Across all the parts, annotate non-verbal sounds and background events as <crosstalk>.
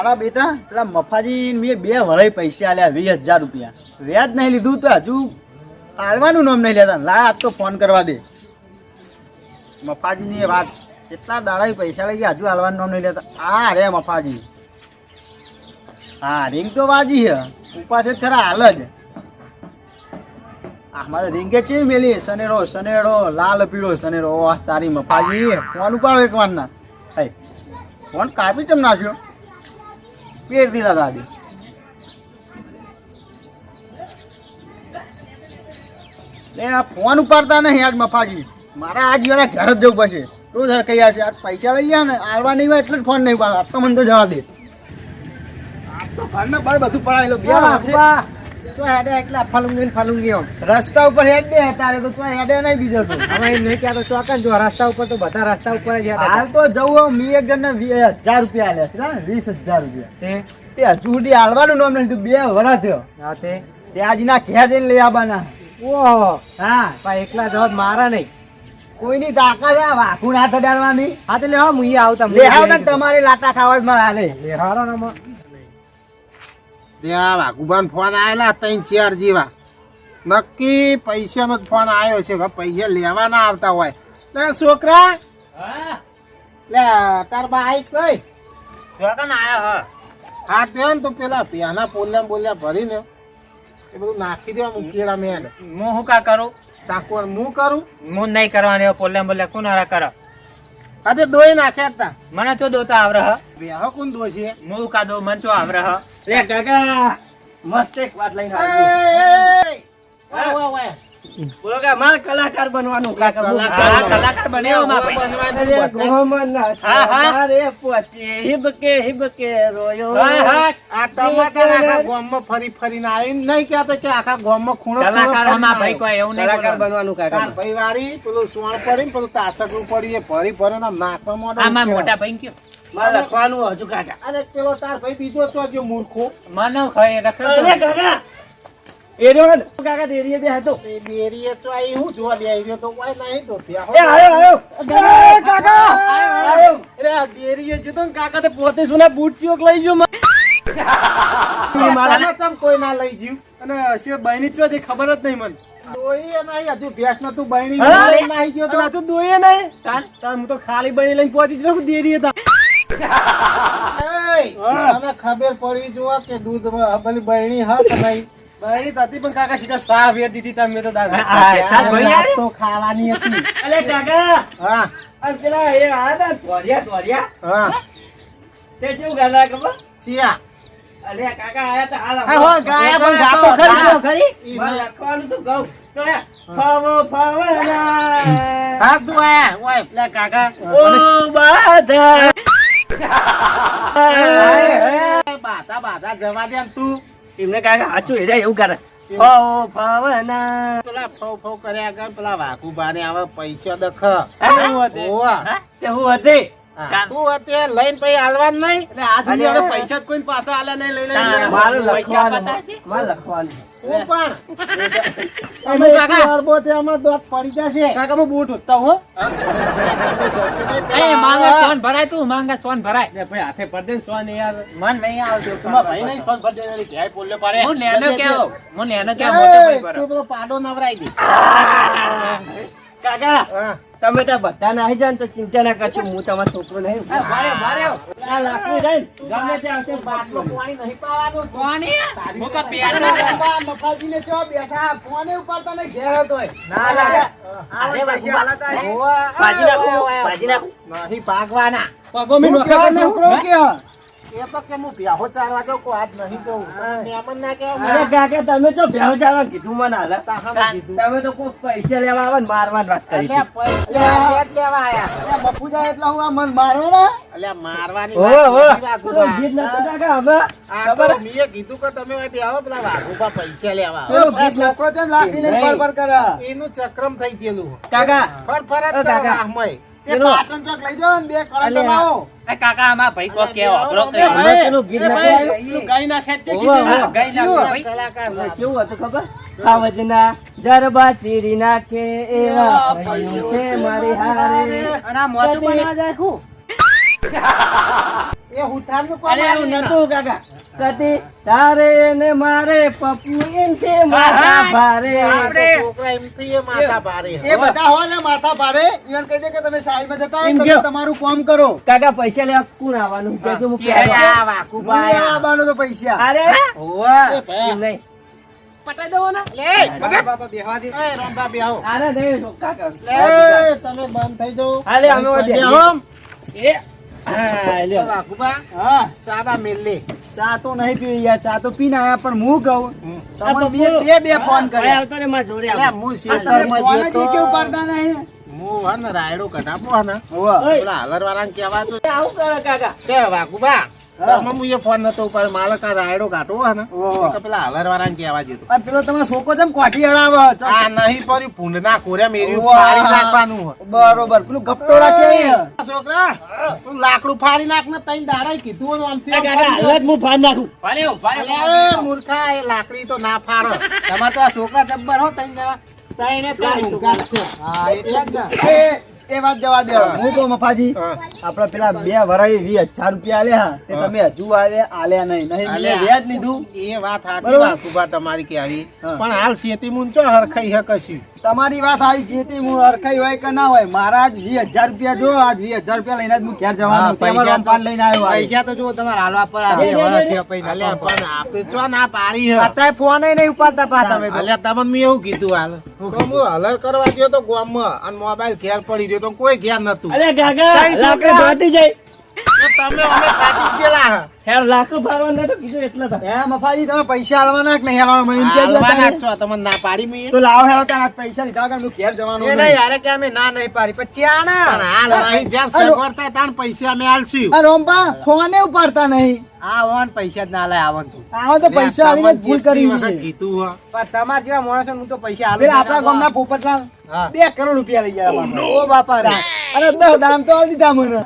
મારા બેટા, પેલા મફાજી મેં બે વરાય પૈસા આલ્યા, વીસ હજાર રૂપિયા. વ્યાજ નહીં લીધું તો હજુ પાડવાનું નામ નહીં લેતા. લા, આજ તો ફોન કરવા દે. મફાજીની વાત, કેટલા દાડા પૈસા લઈ ગયા, હજુ હાલવાનું નામ નહીં લેતા. આ રે મફાજી. હા, રિંગ તો વાજી છે ઉપા છે ખરા, હાલ જ. અમારે રીંગે છે મેલી? સનેરો સનેરો લાલ પીળો સનેરો તારી મફાજી. ફોન ઉપાડો એક વાર ના હે. ફોન કાપી ચમ નાખ્યો? લગા દે આ ફોન ઉપાડતા નહીં આજ મફાજી. મારા આજ યાર ઘર જ જવું પડશે. તો સર કહી છે આજ પૈસા લઈ ગયા ને આવવા નહીં હોય એટલે જ ફોન નહીં ઉપાડો. આ તો મને તો જવા દે. આ તો ઘરને બહાર બધું પડાયેલો. બે. તો હેડે એકલા ફલુંગી ને ફલુંગી રસ્તા ઉપર હેડ દે તારે તો તું હેડે નહીં દીધો તો. હવે એમ નહીં કહેતો ચોકન જો રસ્તા ઉપર તો બધા રસ્તા ઉપર જ હાલ તો જવું મી એક જણ હજાર રૂપિયા આલ્યા છે વીસ હજાર રૂપિયા. તે? હજુ સુધી હાલવાનું નામ નહીં. બે વરસ થયો. હા તે? તે આજના ઘેર જઈને લઈ આવવાના. ઓહો. હા. પણ એકલા જવા મારા નહીં. કોઈની તાકાત આ વાઘું હાથ થડાડવાની હા તો લે હા હું આવતા લે આવ તમારી લાટા ખાવા જ મારે હારો ને. ત્યાં વાઘુબાન ફોન આવેલા ત્રણ ચાર જેવા. નક્કી પૈસાનો જ ફોન આવ્યો છે પૈસા લેવા ના આવતા હોય. લે છોકરા લે તાર બાઈક કઈ હા. તે ને તો પેલા પેના પોલ્યા બોલ્યા ભરીને. એ બધું નાખી દેવા મૂકેલા મેં હું શું કા કરું? તાકુ હું કરું? હું નહીં કરવાની પોલ્યા બોલ્યા કોનારા કરો? આજે દોઈ નાખ્યા હતા મને તો દોતા આવરહ. હ બેહો કોણ દો છે? હું કા દો મન તો આવરહ. લે કાકા મસ્ત એક વાત લઈને આવ્યો ઓય ઓય વાહ. બોલો કે મારે કલાકાર બનવાનું કાકા કલાકાર કલાકાર બન્યો માં ભાઈ. બનવાનું હા, હા. સવારે પહોંચી, હિબકે હિબકે રોયો. હા, હા. આ ટમાટર આખા ગામમાં ફરી ફરીને આવીને નહીં કહેતો કે આખા ગામમાં ખૂણો ખૂણો કલાકાર ફરીને ભાઈ કોઈ એવું નહીં કલાકાર બનવાનું કાકા. ભાઈ વાળી પેલું સોણ પડી પેલું તાસકડું પડી એ ફરી ને નાખવા આમાં મોટા ભાઈ કયો? મારે લખવાનું હજુ કાકા. અને પેલો તાર ભાઈ બીજો તો જો મૂર્ખો? મને અરે કાકા! એ રહ્યો ને. કાકા દેરીએ બે હતો. એ ડેરીએ તો આઈ હું જોવા દે આવ્યો તો કોઈ નહીં તો એ આયો આયો. કાકા! આયો. અરે આ દેરીએ જતો ને કાકા તો પોતે સુના બૂટ ચોક લઈ ગયો <laughs> મારા. ચમ કોઈ ના લઈ ગયું? અને હશે બહેની ચો ખબર જ નહીં મને. દોઈ નહીં હજુ ભેંસ નતું બહેણી હા? ગયો તો તો તું દોયે નહીં તાર તાર હું તો ખાલી બની લઈને પહોંચી જતો દેરી હતા તમે <laughs> ખબર પડવી જોવા કે દૂધ બહેણી હા કે નહીં? બહેની તાતી પણ કાકા શીખા સાહ વેર દીધી તમે તો યાર. તો ખાવાની હતી. અલે કાકા. હા. આ પેલા એ આ દા તોરિયા તોરિયા હા. તે શું ગાતા ખબર? ચિયા અલે કાકા આયા તો હાલ હા, હો, ગાયા પણ ગાતો ખરી ખરી. લખવાનું તો ગઉ તો ફાવો ફાવના હા તું આયા ઓય. લે કાકા. ઓ બાધા. બાધા બાધા જવા દે તું. એમને કાકા હાચું હેડે એવું કરે. ફાવો ફાવના. પેલા ફૌ ફૌ કર્યા આગળ પેલા વાઘુ બાને આવે પૈસા દખ. તે હું હતી? તું અત્યારે લઈને પછી હાલવાનું નહીં? એટલે આ દુનિયાના પૈસા કોઈ પાછા આલ્યા નહીં લઈ લઈ મારે લખવાનું. મારે લખવાનું. તું પણ. અમે કાકા- કાકા અરબો તે આમાં દોત પડી જશે કાકા હું બૂટ ઉઠતા હું એ માંગે સોન ભરાય તું માંગે સોન ભરાય. ને ભાઈ હાથે દે સોન યાર. મન નહીં આવતું. તમારા ભાઈ નહીં સોન દે ક્યાંય પોલે પાડે. હું નેનો કેવો? હું નેનો કેવો મોટો ભાઈ ભરો? તું પેલો પાડો નવરાઈ દે. કાકા તમે તો બધા નાહી જાય તો ચિંતા ના કરશો હું તમારો છોકરો નહીં માર્યો, માર્યો. આ લાકડું જાય ગમે ત્યાં આવશે બાટલો પાણી નહીં પાવાનું. કોની? હું કા પેટ મફાજીને ચો બેઠા ફોને ઉપાડતા નહીં ઘેર હતોય. ના ના અરે બાપુ, હોવા. ભાજી નાખું ભાજી નાખું. નહીં ભાગવાના પગો મેં કેવા કે? એ તો કે હું બ્યાહો ચારવા જાઉં કોઈ આજ નહીં જવું મહેમાન ના અરે કાકા તમે તો ભેવ ચાલવા કીધું મને હાલ. તમે તો કોઈ પૈસા લેવા આવે ને મારવાની વાત કરી અલ્યા પૈસા લેવા આયા. બપુજા એટલા હું આ મન મારવા ને? અલ્યા મારવાની વાત ઓ નથી વાઘુબા. ગીત નથી કાકા હવે? આ મેં કીધું કે તમે પેલા પૈસા લેવા આવો. છોકરો જેમ લાકડી કરે. એનું ચક્રમ થઈ ગયેલું. કાકા. ફર ફર જ કાકા. જરબા ચીરી નાખે એવા છે મારી હારે. <laughs> એ આલ્યું નતું કાકા. કદી તારે ને મારે પપ્પુ એમ છે માથા ભારે. આપણે છોકરા એમથી એ માથા ભારે. એ બધા હોય ને માથા ભારે. ઈવન કહી દે કે તમે સાઈડમાં જતા હોય એમ. તમે તમારું કામ કરો. કાકા પૈસા લેવા કોણ આવવાનું? કેજો હું એ આ વાકુભાઈ આવવાનો તો પૈસા. અરે! ઓવા. નહીં. પટાઈ દેવો ને લે બધા એ રામબા બેહો. અરે નહીં કાકા. લે તમે બંધ થઈ જાઓ. હાલે અમે વધે. બેહો. એ હા લ્યો. હા. ચા તો નહીં પીવી યાર ચા તો પીને આયા પણ હું કહું બે બે બે ફોન કર્યા. આવતો જોડે. હું નહીં. હું ને રાયડો કઢાપો હે ને. હોવે. હલરવાળાને કહેવા તો આવું કરે કાકા. કે એ ફોન નતો ઉપર મારે કાં રાયડો કાઢવો હે ને ઓહો. તો પેલા જતો પેલો તમારો છોકરો જેમ કોઠી હડાવે આ નહીં પડ્યું ભૂંડના કોર્યા મેરી ફાડી નાખવાનું બરોબર. પેલું ગપટોળા કે છોકરા તું લાકડું ફાડી નાખ ને તઈ દાડા કીધું આમથી. ફાડી નાખું. મૂર્ખા એ લાકડી તો ના ફાડો. તમારે તો આ છોકરા જબ્બર હો તઈ જરા તઈને તો મૂર્ખા છે હા એટલે જ ને. એ એ વાત જવા દે. હું તો મફાજી આપડે પેલા બે વરાઈ વીસ હજાર રૂપિયા આલ્યા તે હા. તમે હજુ આલે આલ્યા નહીં. નહીં મેં વ્યાજ લીધું. એ વાત હા બરોબર. તમારી કે આવી. પણ હાલ શેતી મૂન ચો હરખાઈ હે કશું? તમારી વાત આવી જેથી હું અરખાઈ હોય કે ના હોય મારા આજ વીસ હજાર રૂપિયા જો આજ વીસ હજાર રૂપિયા લઈને જ હું ઘેર જવાનું લઈને આવ્યો આજે. તો જો તમારા હાલવા પર આ બે પણ આપે ચો ના પારી અત્યારે ફોન નહીં ઉપાડતા પા તમે તો. અલ્યા તમને મેં એવું કીધું હાલ. તો હું હલર કરવા ગયો તો ગામમાં અને મોબાઈલ ઘેર પડી ગયો તો કોઈ ઘેર નતું. અરે ગાગા લાકડું ફાટી જાય. તમે અમે કાઢી ગયેલા હે. લાખો ફાડવા નતું કીધું એટલે તો હે મફાજી તમે પૈસા હાલવાના કે નહીં હાલવાના મને હાલવાના અત્યારે. છો તમે ના પાડી મેં તો લાવો હેડો આજ પૈસા લીધા વગર હું ઘેર જવાનું એ. નહીં યાર કે અમે ના નહીં પાડી પછી આ પણ ના હાલ અહીં જ્યાં સગવડતા થાય પૈસા અમે આલશું અરે રોમપા ફોને ઉપાડતા નહીં આ વન પૈસા જ ના લાય આવવાનું આવો તો પૈસા આલીને ભૂલ કરી કીધું હે. પણ તમાર જેવા માણસો હું તો પૈસા આલું આપણા ગામના પોપટલાલ હા. બે કરોડ રૂપિયા લઈ ગયા બાપા. ઓ બાપા રે અરે દસ દામ તો દીધા મને.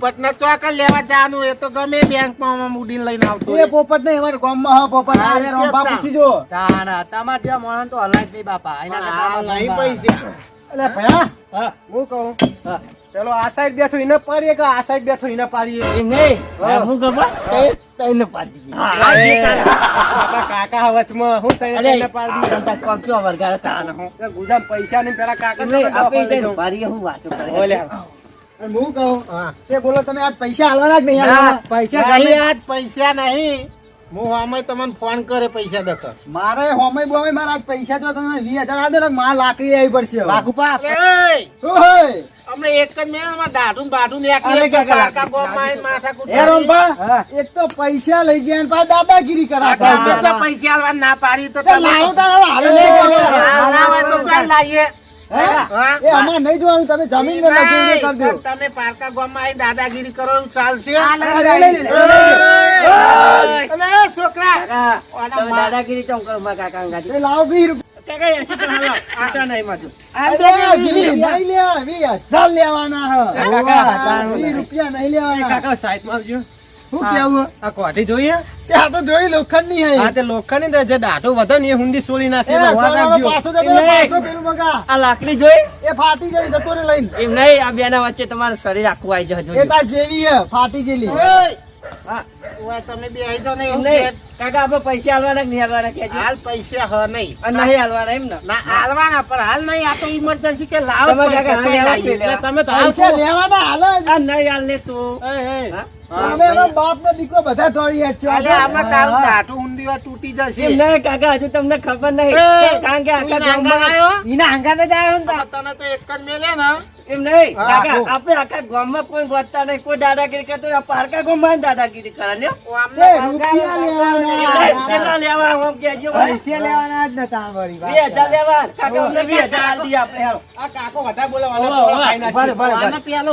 પોપટ ને ચોક લેવા જવાનું એ તો ગમે બેંકમાં ઉડીને લઈને આવતો એ પોપટ નહીં અમારા ગામમાં હા પોપટ આવે કેતા. પૂછી જો. તાણા તમાર જેવા મોણ તો હલાય જ નહીં બાપા. એના કરતા નહીં પૈસા. એટલે ભયા હું કહું? હા. પેલો આ સાઈડ બેઠો એને પાડીએ કે આ સાઈડ બેઠો એને પાડીએ? એ નહીં હું. ખબર? તઈને પાડી. આપણા કાકા વચમાં હું તઈને અરે, પાડી. તને કોક કેવો વરગાડો તાનો હું. ગુજામ પૈસા ની પેલા કાકા ને આપી આપણે પાડીએ હું વાત કરે. ઓલે. હું કહું? તે બોલો તમે આજ પૈસા હાલવાના જ નહીં પૈસા નહીં, આજ પૈસા નહીં. હું અમે તમને ફોન કરે પૈસા દખ મારે હોમે બોમે મારા આજ પૈસા તો તમે વીસ હજાર દો મારા લાકડી આવી પડશે શું હોય? અમને એક જ મેં અમાર દાઢું બાઢું એક એક કાકા, પારકા ગોમાં આવીને માથાકૂટ હે. રોમભા? એક તો પૈસા લઈ ગયા ને દાદાગીરી કરાતા તમે પૈસા આલવા ના પાડી તો લાવો તારા હાલે તો ચાલ તમે જમીન ને લખી દે કરી દો. નહીં, તમે પારકા ગોમાં દાદાગીરી કરો એવું ચાલશે? છોકરા કાકા, દાદાગીરી ચમ કરો કાકા લાવો વીસ કાકા, એંસી નહીં માથું. લાકડી જોઈ? એ ફાટી જાય જતો રે લઈને. એમ નહીં આ બેના વચ્ચે તમારું શરીર આખું આવી જાય એ જેવી ફાટી ગયેલી. તમે બે જાઓ ને નહીં. કે કાકા આપણે પૈસા હાલવાના કે નહીં હાલવાના કહેજો. હાલ પૈસા હ નહીં આ નહીં હાલવાના એમ ને ના હાલવાના પણ હાલ નહીં આ તો ઇમરજન્સી કે લાવો તમે કાકા. તમે તો હાલ પૈસા લેવાના હાલ નહીં હાલ લે તું? અમે એનો બાપ નો દીકરો બધા દોડી અલે, આમાં તારું દાઢું ઊંધી વાર તૂટી જશે એમ નહીં કાકા હજુ તમને ખબર નહીં કારણ કે આખા ગામમાં લાયો? ઈના આંગાને જ આવ્યો તને તો એક જ મેલે ને એમ નહીં હા, કાકા હું. આપણે આખા ગામમાં કોઈ વધતા નહીં કોઈ દાદાગીરી કરતો. આ પારકા ગામમાં દાદાગીરી કરે એ રૂપિયા લેવા આમ કહેજો પૈસા લેવાના જ નતા વળી વાત. વીસ હજાર લેવા કાકા અમને વીસ હજાર આલ દઈએ આપણે. આ કાકો વધારે બોલાવાના થોડા. ભલે, ભલે, ભલે. પેલો